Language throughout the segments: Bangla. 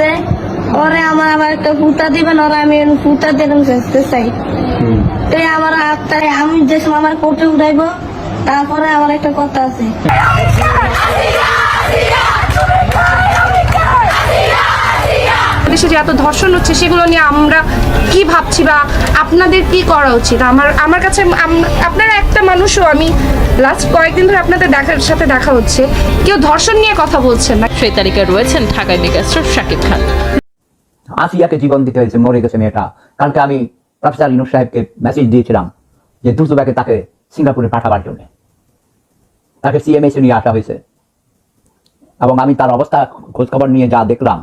আছে। ওরে আমার আবার একটা পুতা দিবেন ওরা আমি পুতা দিলাম চেষ্টা চাই। তো আমার আত্মায় আমি যে সময় আমার কোর্টে উঠাইবো তারপরে আমার একটা কথা আছে। দেশে যে এত ধর্ষণ হচ্ছে সেগুলো নিয়ে আমরা কি ভাবছি বা আপনাদের কি করা উচিত? আমার আমার কাছে আপনারা একটা মানুষও আমি লাস্ট কয়েকদিন ধরে আপনাদের দেখার সাথে দেখা হচ্ছে কেউ ধর্ষণ নিয়ে কথা বলছেন না। সেই তালিকায় রয়েছেন ঢাকায় মেগাস্টার শাকিব খান। আসিয়াকে জীবন দিতে হয়েছে মরে গেছে মেয়েটা। কালকে আমি প্রফেসর ইনুস সাহেবকে মেসেজ দিয়েছিলাম যে দুর্যোগাকে তাকে সিঙ্গাপুরে পাঠাবার জন্য। তাকে সিএমএস নিয়ে আসা হয়েছে। এবং আমি তার অবস্থা খোঁজখবর নিয়ে যা দেখলাম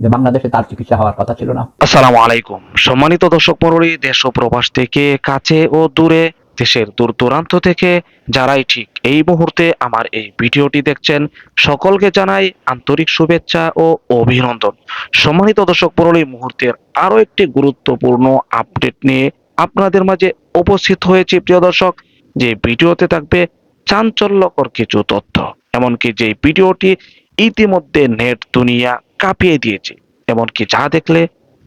যে বাংলাদেশে তার চিকিৎসা হওয়ার কথা ছিল না। আসসালামু আলাইকুম। সম্মানিত দর্শক মণ্ডলী, দেশ ও প্রবাস থেকে, কাছে ও দূরে, দেশের দূর দূরান্ত থেকে, যারাই ঠিক এই মুহূর্তে আমার এই ভিডিওটি দেখছেন, সকলকে জানাই আন্তরিক শুভেচ্ছা ও অভিনন্দন। সম্মানিত দর্শক মণ্ডলী, মুহূর্তের আরও একটি গুরুত্বপূর্ণ আপডেট নিয়ে আপনাদের মাঝে উপস্থিত হয়েছে, প্রিয় দর্শক। যে ভিডিওতে থাকবে চাঞ্চল্যকর কিছু তথ্য, এমনকি যে ভিডিওটি ইতিমধ্যে নেট দুনিয়া কাঁপিয়ে দিয়েছে। এমনকি যা দেখলে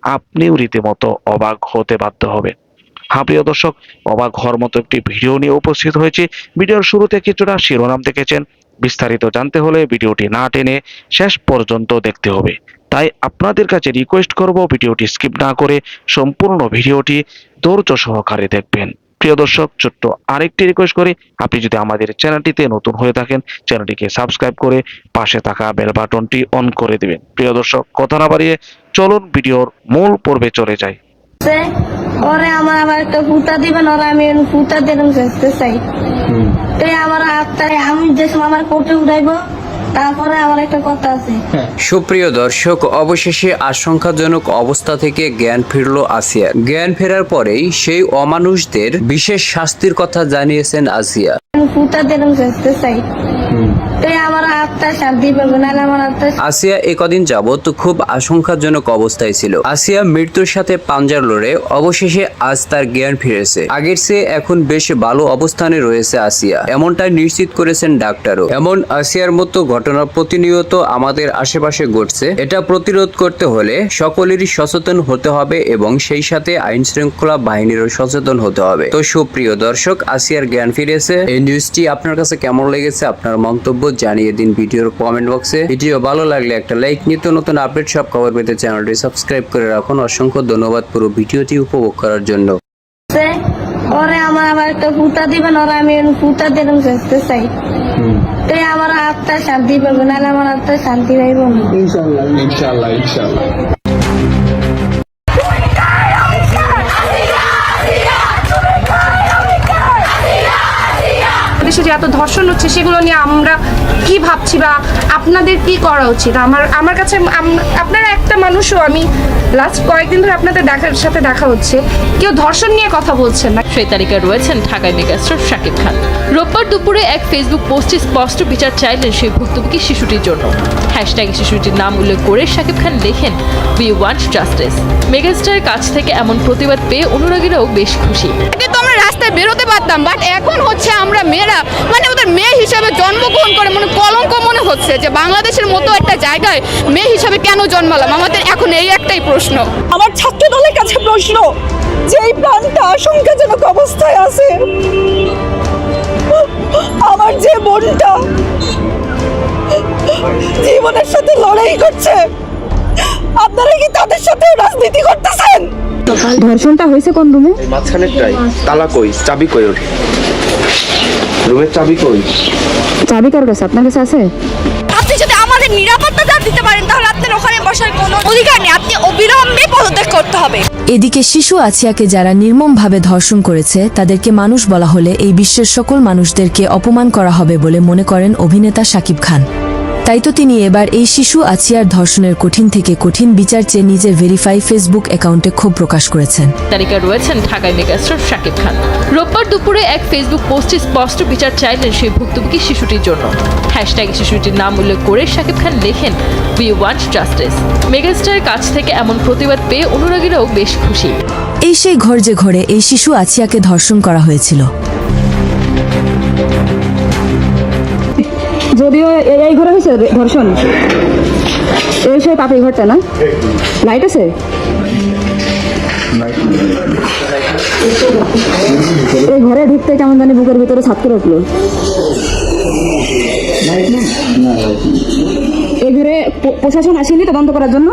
আপনিও রীতিমতো অবাক হতে বাধ্য হবেন। হ্যাঁ প্রিয় দর্শক, অবাক হওয়ার মতো একটি ভিডিও নিয়ে উপস্থিত হয়েছে। ভিডিওর শুরুতে কিছুটা শিরোনাম দেখেছেন। বিস্তারিত জানতে হলে ভিডিওটি না টেনে শেষ পর্যন্ত দেখতে হবে। তাই আপনাদের কাছে রিকোয়েস্ট করব ভিডিওটি স্কিপ না করে সম্পূর্ণ ভিডিওটি ধৈর্য সহকারে দেখবেন। প্রিয় দর্শক ছোট্ট আরেকটি রিকোয়েস্ট করি। আপনি যদি আমাদের চ্যানেলটিতে নতুন হয়ে থাকেন চ্যানেলটিকে সাবস্ক্রাইব করে পাশে থাকা বেল বাটনটি অন করে দিবেন। প্রিয় দর্শক কথা না বাড়িয়ে চলুন ভিডিওর মূল পর্বে চলে যাই। ওরে আমার আবার একটা ফুটা দিবেন ওরা আমি ফুটা দিলাম চাই আমার আত্মায় আমি যে সময় আমার কোর্টে উঠাইবো তারপরে আমার একটা কথা আছে। সুপ্রিয় দর্শক অবশেষে আশঙ্কাজনক অবস্থা থেকে জ্ঞান ফিরল আসিয়া। জ্ঞান ফেরার পরেই সেই অমানুষদের বিশেষ শাস্তির কথা জানিয়েছেন আসিয়া। ফুটা চাই। আসিয়া একদিন খুব আশঙ্কাজনক অবস্থায় ছিল। আসিয়া মৃত্যুর সাথে পাঞ্জার লড়ে অবশেষে আজ তার জ্ঞান ফিরেছে। আগের চেয়ে এখন বেশ ভালো অবস্থানে রয়েছে আসিয়া। নিশ্চিত করেছেন ডাক্তারও। এমন আসিয়ার মতো ঘটনা প্রতিনিয়ত আমাদের আশেপাশে ঘটছে। এটা প্রতিরোধ করতে হলে সকলেরই সচেতন হতে হবে এবং সেই সাথে আইন শৃঙ্খলা বাহিনীরও সচেতন হতে হবে। তো সুপ্রিয় দর্শক, আসিয়ার জ্ঞান ফিরেছে। এই নিউজটি আপনার কাছে কেমন লেগেছে? আপনার মন্তব্য জানিয়ে দিন ভিডিওর কমেন্ট বক্সে ভিডিও ভালো লাগলে একটা লাইক নিত্য নতুন আপডেট সব খবর পেতে চ্যানেলটি সাবস্ক্রাইব করে রাখুন। অসংখ্য ধন্যবাদ পুরো ভিডিওটি উপভোগ করার জন্য। ওরে আমার আবার একটা ফুটা দিবেন ওরা আমি ফুটা দিলাম চেষ্টা চাই। তো আমার আত্মায় শান্তি পাবে নাহলে আমার আত্মায় শান্তি পাইব না। ইনশাল্লাহ ইনশাল্লাহ দেশে এত ধর্ষণ হচ্ছে, সেগুলো নিয়ে আমরা কি ভাবছি বা আপনাদের কি করা উচিত? আমার আমার কাছে আপনারা একটা মানুষও, আমি লাস্ট কয়েকদিন ধরে আপনাদের দেখার সাথে দেখা হচ্ছে। কেউ ধর্ষণ নিয়ে কথা বলছেন না। সেই তালিকায় রয়েছেন ঢাকায় মেগাস্টার শাকিব খান। রোববার দুপুরে এক ফেসবুক পোস্টে স্পষ্ট বিচার চাইলেন সেই ভুক্তভোগী শিশুটির জন্য। হ্যাশট্যাগ শিশুটির নাম উল্লেখ করে শাকিব খান লেখেন উই ওয়ান্ট জাস্টিস মেগাস্টারের কাছ থেকে এমন প্রতিবাদ পেয়ে অনুরাগীরাও বেশ খুশি। তো আমরা রাস্তায় বেরোতে পারতাম বাট এখন হচ্ছে আমরা মেয়েরা মানে ওদের মেয়ে হিসেবে জন্মগ্রহণ করে মানে কলঙ্ক মনে হচ্ছে যে বাংলাদেশের মতো একটা জায়গায় মেয়ে হিসেবে কেন জন্মালাম? আমাদের এখন এই একটাই প্রশ্ন। আমার ছাত্র দলের কাছে প্রশ্ন যে এই প্রাণটা আশঙ্কাজনক অবস্থায় আছে আমার যে বোনটা জীবনের সাথে লড়াই করছে আপনারা কি তাদের সাথে রাজনীতি করতেছেন? ধর্ষণটা হয়েছে কোন রুমে? মাঝখানেরটাই তালা কই চাবি কই ওর? রুমের চাবি কই? চাবি কার কাছে? আপনার কাছে আছে? আমাদের নিরাপত্তা যা দিতে পারেন, তাহলে আপনার ওখানে বসার কোনো অধিকার নেই। আপনি অবিলম্বে পদত্যাগ করতে হবে। এদিকে শিশু আছিয়াকে যারা নির্মমভাবে ধর্ষণ করেছে, তাদেরকে মানুষ বলা হলে এই বিশ্বের সকল মানুষদেরকে অপমান করা হবে বলে মনে করেন অভিনেতা শাকিব খান। তাই তো তিনি এবার এই শিশু আছিয়ার ধর্ষণের কঠিন থেকে কঠিন বিচার চেয়ে নিজের ভেরিফাই ফেসবুক অ্যাকাউন্টে ক্ষোভ প্রকাশ করেছেন। তালিকায় রয়েছেন ঢাকায় মেগাস্টার শাকিব খান। রোববার দুপুরে এক ফেসবুক পোস্টে স্পষ্ট বিচার চাইলেন সেই ভুক্তভোগী শিশুটির জন্য। হ্যাশট্যাগ শিশুটির নাম উল্লেখ করে শাকিব খান লেখেন উই ওয়ান্ট জাস্টিস মেগাস্টারের কাছ থেকে এমন প্রতিবাদ পেয়ে অনুরাগীরাও বেশ খুশি। এই সেই ঘর যে ঘরে এই শিশু আছিয়াকে ধর্ষণ করা হয়েছিল। যদিও এই ঘরে হয়েছে ধর্ষণ। এই সেই পাপি ঘরটা না? লাইট আছে? এই ঘরে ঢুকতে কেমন জানি বুকের ভিতরে ছাদ করে উঠল। এই ঘরে প্রশাসন আসেনি তদন্ত করার জন্য?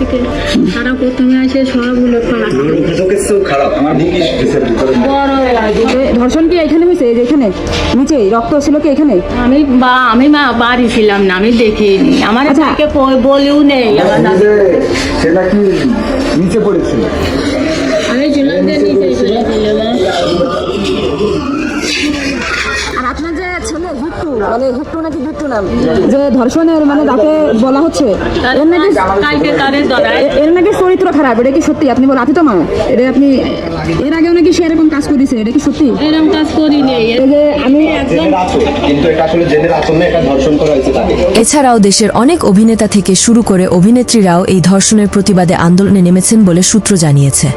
থেকে তারা প্রথমে আসে সবগুলো ধর্ষণ কি এখানে হয়েছে? যে এখানে? নিচে? রক্ত ছিল কি এখানে? আমি বা আমি মা বাড়ি ছিলাম না আমি দেখিনি। আমার আচ্ছা। বলেও নেই। আমার সেটা কি নিচে পড়েছিল? মানে হিট্টু নাকি নাম? যে ধর্ষণের মানে তাকে বলা হচ্ছে। এর নাকি এর নাকি চরিত্র খারাপ এটা কি সত্যি? আপনি তো এটা আপনি এর আগেও নাকি সে এরকম কাজ করেছে এটা কি সত্যি? এরকম কাজ করিনি। এই যে আমি কিন্তু এটা আসলে জেনের আসল এটা ধর্ষণ করা হয়েছে তাকে। এছাড়াও দেশের অনেক অভিনেতা থেকে শুরু করে অভিনেত্রীরাও এই ধর্ষণের প্রতিবাদে আন্দোলনে নেমেছেন বলে সূত্র জানিয়েছে।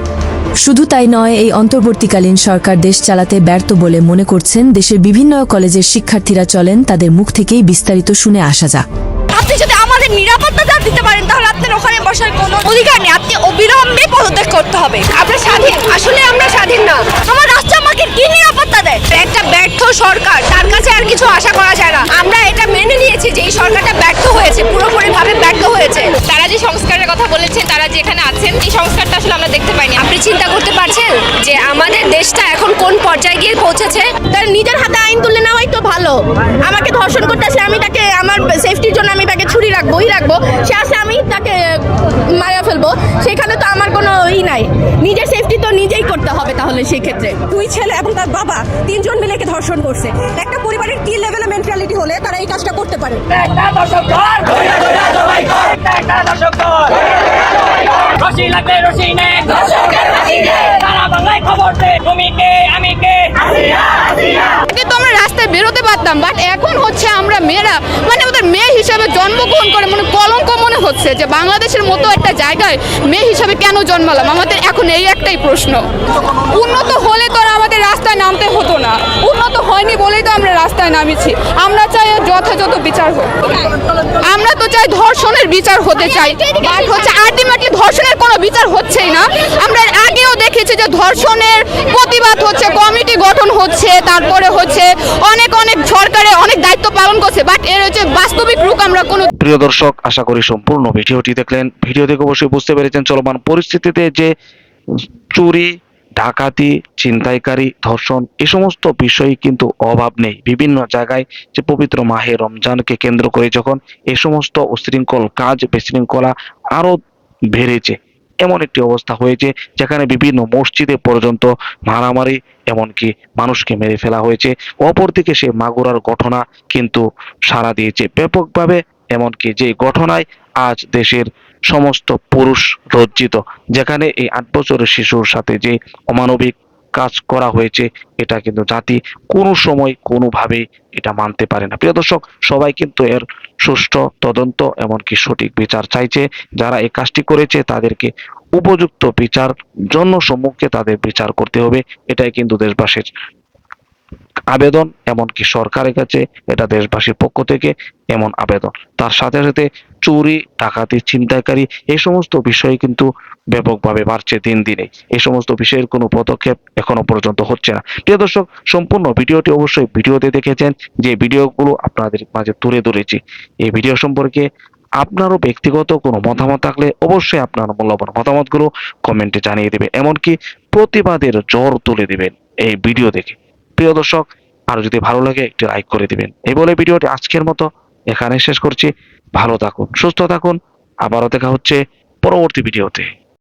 শুধু তাই নয়, এই অন্তর্বর্তীকালীন সরকার দেশ চালাতে ব্যর্থ বলে মনে করছেন দেশের বিভিন্ন কলেজের শিক্ষার্থীরা চলেন তাদের মুখ থেকেই বিস্তারিত শুনে আসা যাক। আপনি যদি আমাদের নিরাপত্তা দিতে পারেন, তাহলে আপনার ওখানে বসার কোনো অধিকার নেই। আপনি অবিলম্বে পদত্যাগ করতে হবে। আমরা স্বাধীন আসলে আমার তার নিজের হাতে আইন তুলে নেওয়াই তো ভালো। আমাকে ধর্ষণ করতে আসে আমি তাকে, আমার সেফটির জন্য আমি তাকে ছুরি রাখব ই রাখব। সে আসে আমি তাকে মারা ফেলব। কোনো ই নাই। নিজের সেফটি তো নিজেই করতে হবে তাহলে সেই ক্ষেত্রে দুই ছেলে এবং তার বাবা তিনজন মিলে একে ধর্ষণ করছে। একটা পরিবারের কি লেভেলের মেন্টালিটি হলে তারা এই কাজটা করতে পারে? কিন্তু আমরা রাস্তায় বেরোতে পারতাম বাট এখন হচ্ছে আমরা মেয়েরা মানে ওদের মেয়ে হিসাবে জন্মগ্রহণ করে মানে মনে হচ্ছে যে বাংলাদেশের মতো একটা জায়গায় মেয়ে হিসাবে কেন জন্মালাম? আমাদের এখন এই একটাই প্রশ্ন। উন্নত হলে তো আমাদের রাস্তায় নামতে হতো না। উন্নত হয়নি বলেই তো আমরা রাস্তায় নামিছি। আমরা চাই যথাযথ বিচার হোক। আমরা তো চাই ধর্ষণের বিচার হতে চাই। বাট হচ্ছে আলটিমেটলি ধর্ষণের কোনো বিচার হচ্ছেই না। আমরা আগেও দেখেছি যে ধর্ষণের প্রতিবাদ হচ্ছে, কমিটি গঠন হচ্ছে, তারপরে হচ্ছে অনেক অনেক সরকারে অনেক দায়িত্ব পালন করছে। বাট এর হচ্ছে বাস্তবিক আমরা কোনো প্রিয় দর্শক, আশা করি সম্পূর্ণ ভিডিওটি দেখলেন। ভিডিও দেখে অবশ্যই বুঝতে পেরেছেন চলমান পরিস্থিতিতে যে চুরি, ডাকাতি, ছিনতাইকারী, ধর্ষণ এ সমস্ত বিষয়ে কিন্তু অভাব নেই। বিভিন্ন জায়গায় যে পবিত্র মাহে রমজানকে কেন্দ্র করে যখন এ সমস্ত উশৃঙ্খল কাজ, বিশৃঙ্খলা আরও বেড়েছে। এমন একটি অবস্থা হয়েছে যেখানে বিভিন্ন মসজিদে পর্যন্ত মারামারি, এমনকি মানুষকে মেরে ফেলা হয়েছে। অপরদিকে সে মাগুরার ঘটনা কিন্তু সাড়া দিয়েছে। ব্যাপকভাবে এমনকি যে ঘটনায় আজ দেশের সমস্ত পুরুষ রজ্জিত যেখানে এই আট বছরের শিশুর সাথে যে অমানবিক কাজ করা হয়েছে, এটা কিন্তু জাতি কোনো সময় কোনোভাবে এটা মানতে পারে না। প্রিয় দর্শক, সবাই কিন্তু এর সুষ্ঠু তদন্ত এমনকি সঠিক বিচার চাইছে। যারা এই কাজটি করেছে, তাদেরকে উপযুক্ত বিচার, জন্য সম্মুখে তাদের বিচার করতে হবে। এটাই কিন্তু দেশবাসীর আবেদন, এমনকি সরকারের কাছে এটা দেশবাসীর পক্ষ থেকে এমন আবেদন। তার সাথে সাথে চুরি, ডাকাতি, ছিনতাইকারী এই সমস্ত বিষয় কিন্তু ব্যাপকভাবে বাড়ছে দিন দিনে। এই সমস্ত বিষয়ের কোনো পদক্ষেপ এখনও পর্যন্ত হচ্ছে না। প্রিয় দর্শক, সম্পূর্ণ ভিডিওটি অবশ্যই ভিডিওতে দেখেছেন, যে ভিডিওগুলো আপনাদের মাঝে তুলে ধরেছি। এই ভিডিও সম্পর্কে আপনারও ব্যক্তিগত কোনো মতামত থাকলে অবশ্যই আপনার মূল্যবান মতামতগুলো কমেন্টে জানিয়ে দেবেন। এমনকি প্রতিবাদের জ্বর তুলে দেবেন এই ভিডিও দেখে। প্রিয় দর্শক, আর যদি ভালো লাগে একটি লাইক করে দিবেন। এই বলে ভিডিওটি আজকের মতো এখানে শেষ করছি। ভালো থাকুন, সুস্থ থাকুন। আবারও দেখা হচ্ছে পরবর্তী ভিডিওতে।